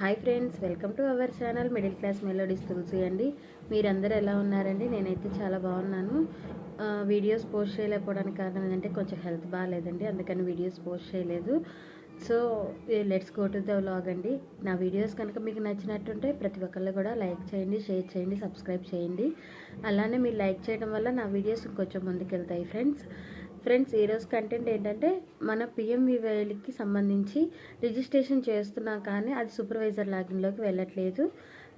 Hi friends welcome to our channel middle class melodies Tulasi అండి. మీరందరూ ఎలా ఉన్నారండి? నేనైతే చాలా బాగున్నాను. వీడియోస్ పోస్ట్ చేయలేకపోవడానికి కారణం ఏంటంటే కొంచెం హెల్త్ బాగాలేదండి అందుకని వీడియోస్ పోస్ట్ చేయలేదు. So let's go to the vlog అండి. నా వీడియోస్ కనుక మీకు నచ్చినట్టుంటే ప్రతి ఒక్కళ్ళు కూడా లైక్ చేయండి షేర్ చేయండి సబ్స్క్రైబ్ చేయండి. అలానే మీరు లైక్ చేయడం వల్ల నా వీడియోస్ కొంచెం ముందుకెళ్తాయి ఫ్రెండ్స్. ఫ్రెండ్స్ ఈరోజు కంటెంట్ ఏంటంటే మన పిఎంవివైలకి సంబంధించి రిజిస్ట్రేషన్ చేస్తున్నా కానీ అది సూపర్వైజర్ లాగిన్లోకి వెళ్ళట్లేదు.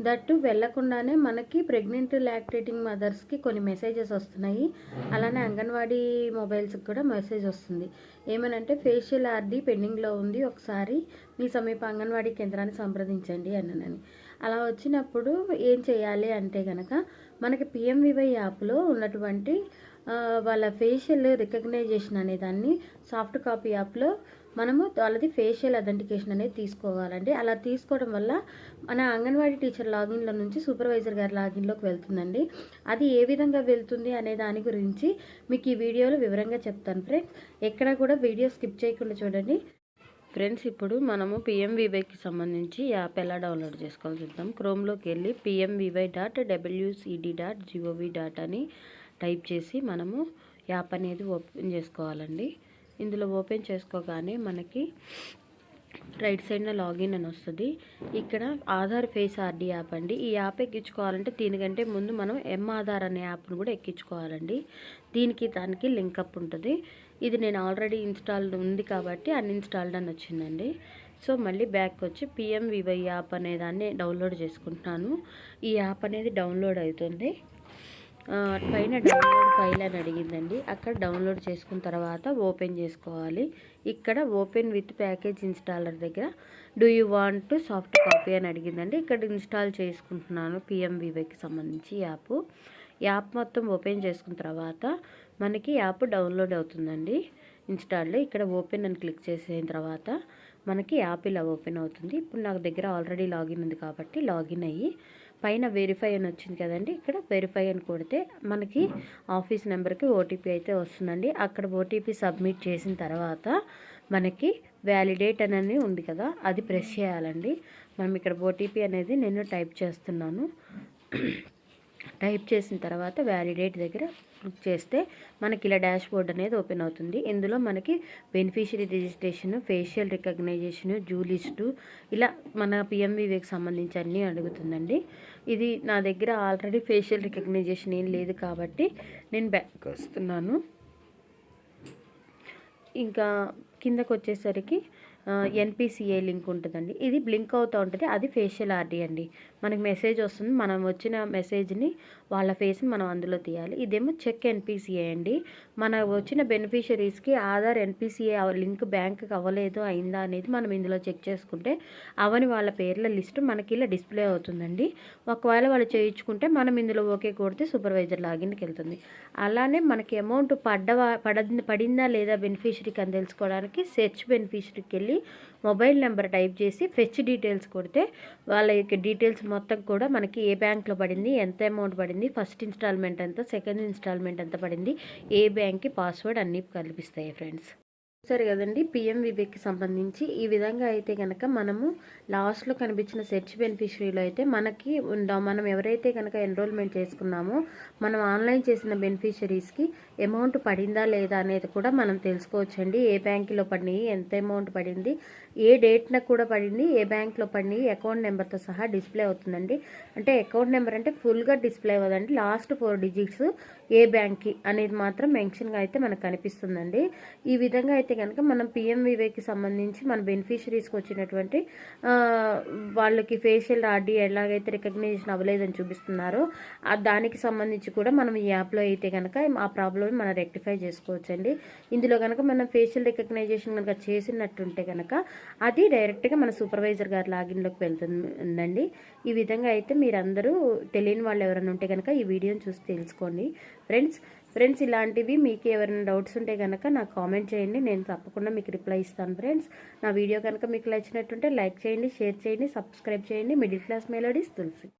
దట్టు వెళ్ళకుండానే మనకి ప్రెగ్నెంట్ లాక్టేటింగ్ మదర్స్కి కొన్ని మెసేజెస్ వస్తున్నాయి. అలానే అంగన్వాడీ మొబైల్స్కి కూడా మెసేజ్ వస్తుంది. ఏమనంటే ఫేషియల్ ఆర్డీ పెండింగ్లో ఉంది. ఒకసారి మీ సమీప అంగన్వాడీ కేంద్రాన్ని సంప్రదించండి అన్నానని. అలా వచ్చినప్పుడు ఏం చేయాలి అంటే కనుక మనకి పిఎంవివై యాప్లో ఉన్నటువంటి వాళ్ళ ఫేషియల్ రికగ్నైజేషన్ అనే దాన్ని సాఫ్ట్ కాపీ యాప్లో మనము వాళ్ళది ఫేషియల్ అథెంటికేషన్ అనేది తీసుకోవాలండి. అలా తీసుకోవడం వల్ల మన అంగన్వాడీ టీచర్ లాగిన్లో నుంచి సూపర్వైజర్ గారి లాగిన్లోకి వెళ్తుందండి. అది ఏ విధంగా వెళ్తుంది అనే దాని గురించి మీకు ఈ వీడియోలో వివరంగా చెప్తాను ఫ్రెండ్స్ ఎక్కడ కూడా వీడియో స్కిప్ చేయకుండా చూడండి. ఫ్రెండ్స్ ఇప్పుడు మనము పిఎంవివైకి సంబంధించి యాప్ ఎలా డౌన్లోడ్ చేసుకోవాలి చూద్దాం. క్రోమ్లోకి వెళ్ళి PMVY dot WCD dot GOV dot అని టైప్ చేసి మనము యాప్ అనేది ఓపెన్ చేసుకోవాలండి. ఇందులో ఓపెన్ చేసుకోగానే మనకి రైట్ సైడ్న లాగిన్ అని వస్తుంది. ఇక్కడ ఆధార్ ఫేస్ ఆర్డీ యాప్ అండి. ఈ యాప్ ఎక్కించుకోవాలంటే దీనికంటే ముందు మనం ఎం ఆధార్ అనే యాప్ను కూడా ఎక్కించుకోవాలండి. దీనికి దానికి లింకప్ ఉంటుంది. ఇది నేను ఆల్రెడీ ఇన్స్టాల్డ్ ఉంది కాబట్టి అన్ఇన్స్టాల్డ్ అని వచ్చిందండి. సో మళ్ళీ బ్యాక్ వచ్చి పిఎంవివై యాప్ అనే దాన్ని డౌన్లోడ్ చేసుకుంటున్నాను. ఈ యాప్ అనేది డౌన్లోడ్ అవుతుంది. పైన డౌన్లోడ్ ఫైల్ అని అడిగిందండి. అక్కడ డౌన్లోడ్ చేసుకున్న తర్వాత ఓపెన్ చేసుకోవాలి. ఇక్కడ ఓపెన్ విత్ ప్యాకేజ్ ఇన్స్టాలర్ దగ్గర do you want to soft copy అని అడిగిందండి. ఇక్కడ ఇన్స్టాల్ చేసుకుంటున్నాను పిఎంవివైకి సంబంధించి యాప్ యాప్ మొత్తం ఓపెన్ చేసుకున్న తర్వాత మనకి యాప్ డౌన్లోడ్ అవుతుందండి ఇన్స్టాల్లో ఇక్కడ ఓపెన్ అని క్లిక్ చేసిన తర్వాత మనకి యాప్ ఇలా ఓపెన్ అవుతుంది. ఇప్పుడు నాకు దగ్గర ఆల్రెడీ లాగిన్ ఉంది కాబట్టి లాగిన్ అయ్యి పైన వెరిఫై అని వచ్చింది కదండి ఇక్కడ వెరిఫై అని కొడితే మనకి ఆఫీస్ నెంబర్కి ఓటీపీ అయితే వస్తుందండి. అక్కడ ఓటీపీ సబ్మిట్ చేసిన తర్వాత మనకి వ్యాలిడేట్ అనేది ఉంది కదా అది ప్రెస్ చేయాలండి. మనం ఇక్కడ ఓటీపీ అనేది నేను టైప్ చేస్తున్నాను. టైప్ చేసిన తర్వాత వ్యాలిడేట్ దగ్గర క్లిక్ చేస్తే మనకి ఇలా డాష్ బోర్డ్ అనేది ఓపెన్ అవుతుంది. ఇందులో మనకి బెనిఫిషరీ రిజిస్ట్రేషన్ ఫేషియల్ రికగ్నైజేషన్ జూ లిస్టు ఇలా మన పిఎంవివికి సంబంధించి అన్నీ అడుగుతుందండి. ఇది నా దగ్గర ఆల్రెడీ ఫేషియల్ రికగ్నైజేషన్ ఏం లేదు కాబట్టి నేను బ్యాక్ వస్తున్నాను. ఇంకా కిందకు వచ్చేసరికి ఎన్పిసిఏ లింక్ ఉంటుందండి. ఇది బ్లింక్ అవుతూ ఉంటుంది. అది ఫేషియల్ ఆర్డీ అండి. మనకి మెసేజ్ వస్తుంది. మనం వచ్చిన మెసేజ్ని వాళ్ళ ఫేస్ని మనం అందులో తీయాలి. ఇదేమో చెక్ ఎన్పిసిఏ అండి. మన వచ్చిన బెనిఫిషరీస్కి ఆధార్ ఎన్పిసిఏ లింక్ బ్యాంక్కి అవ్వలేదు అయిందా అనేది మనం ఇందులో చెక్ చేసుకుంటే అవని వాళ్ళ పేర్ల లిస్ట్ మనకి ఇలా డిస్ప్లే అవుతుందండి. ఒకవేళ వాళ్ళు చేయించుకుంటే మనం ఇందులో ఓకే కొడితే సూపర్వైజర్ లాగిన్కి వెళ్తుంది. అలానే మనకి అమౌంట్ పడ్డవా పడిందా లేదా బెనిఫిషరీకి అని తెలుసుకోవడానికి సెర్చ్ బెనిఫిషరీకి వెళ్ళి మొబైల్ నెంబర్ టైప్ చేసి ఫెచ్ డీటెయిల్స్ కొడితే వాళ్ళ యొక్క డీటెయిల్స్ మొత్తం కూడా మనకి ఏ బ్యాంక్లో పడింది ఎంత అమౌంట్ పడింది ఫస్ట్ ఇన్స్టాల్మెంట్ ఎంత సెకండ్ ఇన్స్టాల్మెంట్ ఎంత పడింది ఏ బ్యాంక్కి పాస్వర్డ్ అన్నీ కల్పిస్తాయి ఫ్రెండ్స్. సరే కదండి పిఎంవిబికి సంబంధించి ఈ విధంగా అయితే కనుక మనము లాస్ట్లో కనిపించిన సెర్చ్ బెనిఫిషరీలో అయితే మనకి ఉండ- మనం ఎవరైతే కనుక ఎన్రోల్మెంట్ చేసుకున్నామో మనం ఆన్లైన్ చేసిన బెనిఫిషరీస్కి అమౌంట్ పడిందా లేదా అనేది కూడా మనం తెలుసుకోవచ్చండి. ఏ బ్యాంకులో పడినాయి ఎంత అమౌంట్ పడింది ఏ డేట్న కూడా పడింది ఏ బ్యాంక్లో పడినాయి అకౌంట్ నెంబర్తో సహా డిస్ప్లే అవుతుందండి. అంటే అకౌంట్ నెంబర్ అంటే ఫుల్గా డిస్ప్లే అవ్వదండి. లాస్ట్ ఫోర్ డిజిట్స్ ఏ బ్యాంక్కి అనేది మాత్రం మెన్షన్గా అయితే మనకు కనిపిస్తుందండి. ఈ విధంగా అయితే కనుక మనం పిఎంవివేకి సంబంధించి మన బెనిఫిషరీస్కి వచ్చినటువంటి వాళ్ళకి ఫేషియల్ ఆర్డీ ఎలాగైతే రికగ్నైజేషన్ అవ్వలేదని చూపిస్తున్నారో దానికి సంబంధించి కూడా మనం ఈ యాప్లో అయితే కనుక ఆ ప్రాబ్లమ్ మనం రెక్టిఫై చేసుకోవచ్చండి. ఇందులో కనుక మనం ఫేషియల్ రికగ్నైజేషన్ కనుక చేసినట్టుంటే కనుక అది డైరెక్ట్గా మన సూపర్వైజర్ గారి లాగిన్లోకి వెళ్తుందండి. ఈ విధంగా అయితే మీరందరూ తెలియని వాళ్ళు ఎవరైనా ఉంటే కనుక ఈ వీడియోని చూసి తెలుసుకోండి. ఫ్రెండ్స్ ఫ్రెండ్స్ ఇలాంటివి మీకు ఎవరైనా డౌట్స్ ఉంటే కనుక నాకు కామెంట్ చేయండి. నేను తప్పకుండా మీకు రిప్లై ఇస్తాను ఫ్రెండ్స్ నా వీడియో కనుక మీకు నచ్చినట్టుంటే లైక్ చేయండి షేర్ చేయండి సబ్స్క్రైబ్ చేయండి. Middle class melodies Tulasi.